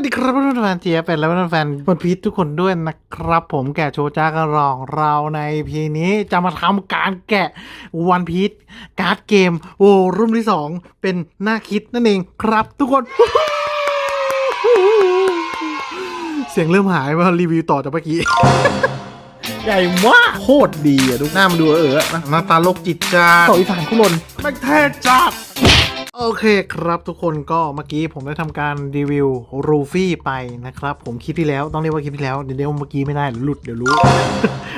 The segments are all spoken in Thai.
วัสดีครับเพื่อนๆแฟนเทียเป็นและเพื่อนๆแฟนวันพีททุกคนด้วยนะครับ ผมแกะโชจ้ากระรองเราในพีนี้จะมาทำการแกะวันพีทการ์ดเกมโอ้รุ่นที่ 2 เป็นหน้าคิดนั่นเองครับทุกคน เสียงเริ่มหายมารีวิวต่อจากเมื่อกี้ใหญ่มากโคตรดีอะดูหน้ามันดูเออๆนะหน้าตาโลกจิตจ้าต่ออีสานคุรนแม่งเท่จัด โอเคครับทุกคนก็เมื่อกี้ผมได้ทำการรีวิวรูฟี่ไปนะครับ ผมคลิดที่แล้วต้องเรียกว่าคลิดที่แล้วเดี๋ยวเดี๋ยวเมื่อกี้ไม่ได้หรือหลุดเดี๋ยวรู้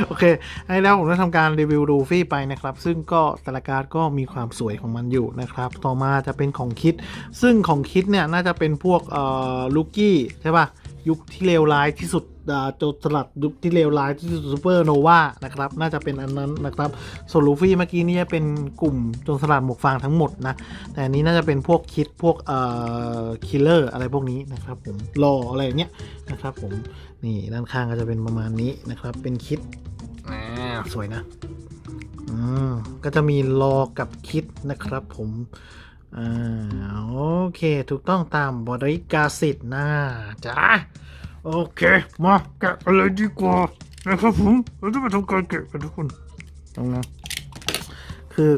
โอเคให้แล้วผมได้ทำการรีวิวรูฟี่ไปนะครับ ซึ่งก็แต่ละการดก็มีความสวยของมันอยู่นะครับ ต่อมาจะเป็นของคิด ซึ่งของคิดเนี่ยน่าจะเป็นพวกเอ่อลูกี้ใช่ป่ะ ยุคที่เลวร้ายที่สุดโจรสลัดยุคที่เลวร้ายที่สุดซูเปอร์โนวานะครับ น่าจะเป็นอันนั้นนะครับส่วนลูฟี่เมื่อกี้นี่จะเป็นกลุ่มโจรสลัดหมวกฟางทั้งหมดนะแต่อันนี้น่าจะเป็นพวกคิดพวกเอ่อคิลเลอร์อะไรพวกนี้นะครับผมรออะไรอย่างเงี้ยนะครับผมนี่ด้านข้างก็จะเป็นประมาณนี้นะครับ เป็นคิดอ่าสวยนะอืมก็จะมีรอกับคิดนะครับผม อ่าโอเคถูกต้องตามบริกาสิทธิ์นะจ้าโอเค มาแกะอะไรดีกว่านะครับผมเราจะมาทำการแกะกันทุกคนตรงนั้นคือ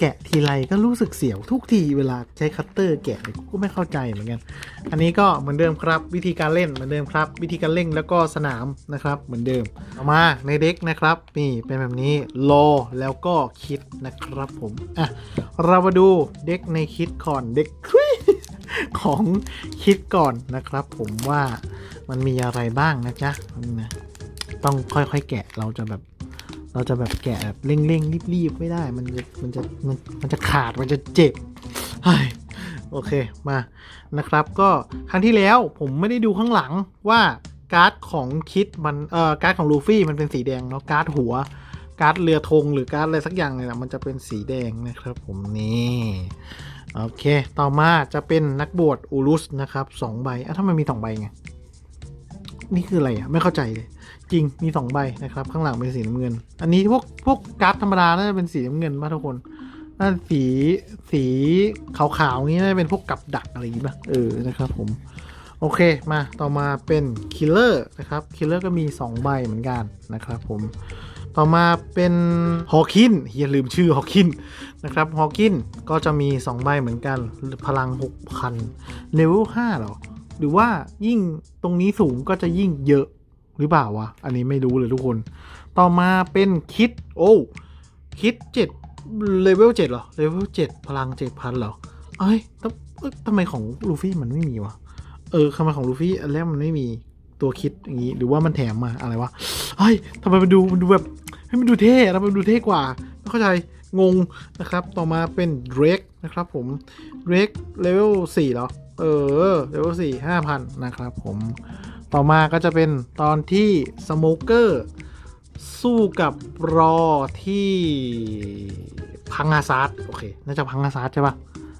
แกะทีไรก็รู้สึกเสียวทุกทีเวลาใช้คัตเตอร์แกะเนี่ยก็ไม่เข้าใจเหมือนกัน อันนี้ก็เหมือนเดิมครับวิธีการเล่นเหมือนเดิมครับ วิธีการเล่นแล้วก็สนามนะครับเหมือนเดิมเอามาในเด็กนะครับนี่เป็นแบบนี้โลแล้วก็คิดนะครับผมอะเรามาดูเด็กในคิดก่อนเด็กของคิดก่อนนะครับ ผมว่ามันมีอะไรบ้างนะจ๊ะนะต้องค่อยๆแกะเราจะแบบ เราจะแบบแกะแบบเร่งๆรีบๆไม่ได้ มันจะมันจะมันมันจะขาดมันจะเจ็บเฮ้โอเคมานะครับ ก็ครั้งที่แล้วผมไม่ได้ดูข้างหลังว่าการ์ดของคิดมันเอ่อการ์ดของลูฟี่มันเป็นสีแดงเนาะการ์ดหัว การ์ดเรือธงหรือการ์ดอะไรสักอย่างเนี่ยนะมันจะเป็นสีแดงนะครับ ผมนี่โอเค ต่อมาจะเป็นนักบวชอูรุสนะครับสองใบอะถ้ามันมีสองใบไงนี่คืออะไรอะไม่เข้าใจเลย จริงมีสองใบนะครับ ข้างหลังเป็นสีน้ำเงิน อันนี้พวกพวกการ์ดธรรมดาน่าจะเป็นสีน้ำเงินป่ะทุกคนน่าสีสีขาวๆนี้น่าจะเป็นพวกกับดักอะไรอย่างงี้ป่ะเออนะครับผมโอเคมาต่อมาเป็นคิลเลอร์นะครับคิลเลอร์ก็มี 2 ใบเหมือนกันนะครับผมต่อมาเป็นฮอคินเฮียลืมชื่อฮอคินนะครับฮอคินก็จะมี 2 ใบเหมือนกัน พลัง 6,000เลเวล5หรอ หรือว่ายิ่งตรงนี้สูงก็จะยิ่งเยอะ หรือเปล่าวะ อันนี้ไม่รู้เลยทุกคน ต่อมาเป็นคิด โอ้คิดเจ็ดเลเวลเจ็ดเหรอ เลเวลเจ็ดพลังเจ็ดพันเหรอเอ้ยทำเอ้ยทำไมของลูฟี่มันไม่มีวะ เออทำไมของลูฟี่อันแรกมันไม่มีตัวคิดอย่างนี้ หรือว่ามันแถมมาอะไรวะ เฮ้ยทำไมมันดูมันดูแบบให้มันดูเท่ทำไมมันดูเท่กว่า ไม่เข้าใจ งงนะครับ ต่อมาเป็นเดรกนะครับผมเดรกเลเวลสี่เหรอ เออ เลเวลสี่ห้าพันนะครับผม ต่อมาก็จะเป็นตอนที่สโมเกอร์สู้กับรอที่พังฮาซาร์ดโอเค น่าจะพังฮาซาร์ดใช่ปะ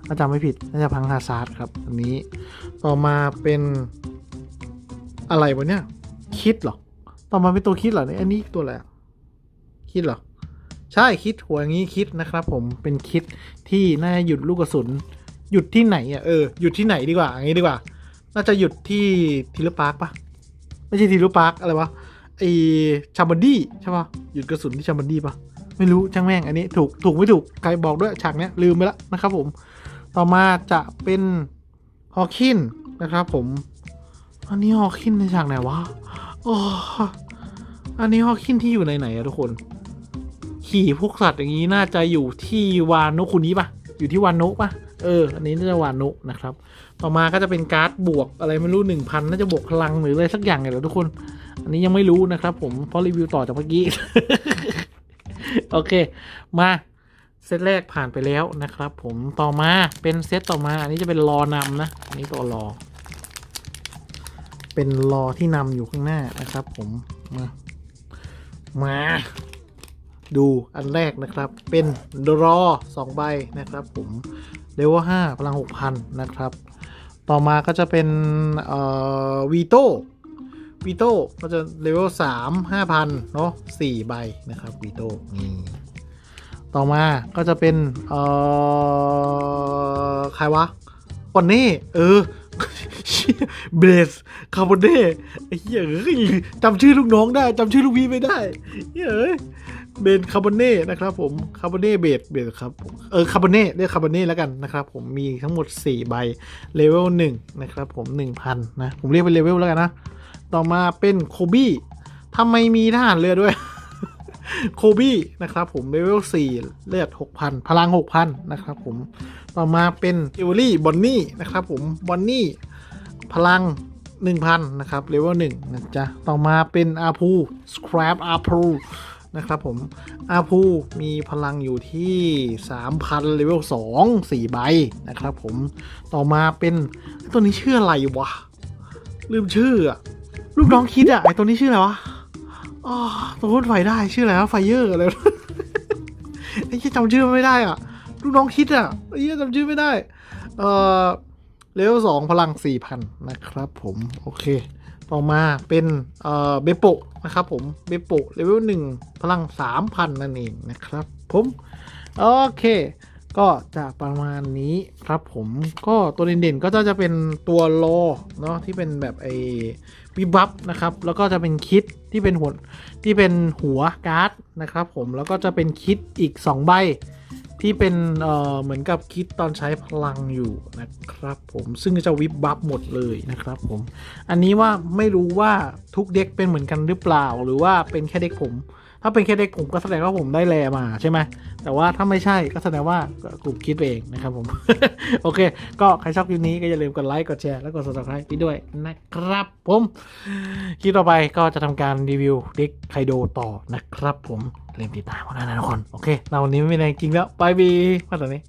ถ้าจำไม่ผิด น่าจะพังฮาซาร์ดครับ อันนี้ ต่อมาเป็นอะไรวะเนี่ย คิดเหรอ ต่อมาเป็นตัวคิดเหรอเนี่ยอันนี้ตัวอะไร คิดเหรอ ใช่คิดหัวอย่างนี้คิดนะครับ ผม เป็นคิดที่น่าจะหยุดลูกกระสุน หยุดที่ไหนอะ เออ หยุดที่ไหนดีกว่า อย่างนี้ดีกว่า น่าจะหยุดที่ทิลเลอร์พาร์คปะไม่ใช่ทิลเลอร์พาร์คอะไรวะไอชาบันดี้ใช่ปะหยุดกระสุนที่ชาบันดี้ปะไม่รู้ช่างแม่งอันนี้ถูกถูกไม่ถูกใครบอกด้วยฉากเนี้ยลืมไปแล้วนะครับผม ต่อมาจะเป็นฮอคินนะครับผม อันนี้ฮอคินในฉากไหนวะโอ้อันนี้ฮอคินที่อยู่ในไหนอะทุกคน ขี่พวกสัตว์อย่างนี้น่าจะอยู่ที่วานโนคุนี้ปะอยู่ที่วานโนปะ เออ อันนี้น่าจะวานโนะนะครับ ต่อมาก็จะเป็นการ์ดบวกอะไรไม่รู้หนึ่งพันน่าจะบวกพลังหรืออะไรสักอย่างเนี่ยแหละทุกคน อันนี้ยังไม่รู้นะครับ ผมเพราะรีวิวต่อจากเมื่อกี้ โอเค มาเซตแรกผ่านไปแล้วนะครับ ผมต่อมาเป็นเซตต่อมา อันนี้จะเป็นรอนำนะอันนี้ตัวรอ เป็นรอที่นำอยู่ข้างหน้านะครับ ผมมามาดูอันแรกนะครับ เป็นดรอสองใบนะครับ ผม เลเวลห้าพลังหกพันนะครับ ต่อมาก็จะเป็นเอ่อวีโต้วีโต้ก็จะเลเวลสามห้าพันเนาะสี่ใบนะครับวีโต้นี่ต่อมาก็จะเป็นเอ่อใครวะปอนเน่เออเชี่ยเบสคาร์บอนเน่ไอ้เหี้ยเอ้ยจำชื่อลูกน้องได้จำชื่อลูกพี่ไม่ได้เหี้ย เบนคาร์บอนเน่นะครับผมคาร์บอนเน่เบสเบสครับเออคาร์บอนเน่เรียกคาร์บอนเน่แล้วกันนะครับผมมีทั้งหมด 4 ใบเลเวล1นะครับผม 1,000 นะ ผมเรียกเป็นเลเวลแล้วกันนะ ต่อมาเป็นโคบี้ทำไมมีทหารเรือด้วยโคบี้นะครับผมเลเวล4เลือด 6,000 พลัง 6,000 นะครับผม ต่อมาเป็นเอเวอรี่บอนนี่นะครับผมบอนนี่พลัง 1,000 นะครับเลเวล1นะจ๊ะ ต่อมาเป็นอาพูสครับอาพู นะครับผมอาพูมีพลังอยู่ที่ 3,000เลเวล2 4 ใบนะครับผมต่อมาเป็นตัวนี้ชื่ออะไรวะ ลืมชื่ออะลูกน้องคิดอะไอตัวนี้ชื่ออะไรวะอ๋อตัวพ่นไฟได้ชื่ออะไรวะไฟเยอร์อะไรไอ้ที่จำชื่อไม่ได้อะลูกน้องคิดอะไอ้ที่จำชื่อไม่ได้ เอ่อเลเวลสองพลังสี่พันนะครับผม โอเค ต่อมาเป็นเอ่อเบโปะนะครับผมเบโปะเลเวลหนึ่งพลังสามพันนั่นเองนะครับผมโอเค ก็จะประมาณนี้ครับผมก็ตัวเด่นๆก็จะจะเป็นตัวโลเนาะที่เป็นแบบไอ้วิบับนะครับ แล้วก็จะเป็นคิดที่เป็นหัวที่เป็นหัวการ์ดนะครับผมแล้วก็จะเป็นคิดอีก 2 ใบ ที่เป็นเอ่อเหมือนกับคิดตอนใช้พลังอยู่นะครับ ผมซึ่งจะวิบบับหมดเลยนะครับผม อันนี้ว่าไม่รู้ว่าทุกเด็กเป็นเหมือนกันหรือเปล่า หรือว่าเป็นแค่เด็กผม ถ้าเป็นแค่เด็กผมก็แสดงว่าผมได้แลมาใช่ไหมแต่ว่าถ้าไม่ใช่ก็แสดงว่ากลุ่มคิดเองนะครับผม โอเค ก็ใครชอบคลิปนี้ก็อย่าลืมกดไลค์กดแชร์และกด subscribe ไปด้วยนะครับผมคลิปต่อไปก็จะทำการรีวิวเด็กไคโดต่อนะครับผมเริ่มติดตามกันนะทุกคนโอเคเราวันนี้ไม่มีอะไรจริงแล้วบายบีมาตอนนี้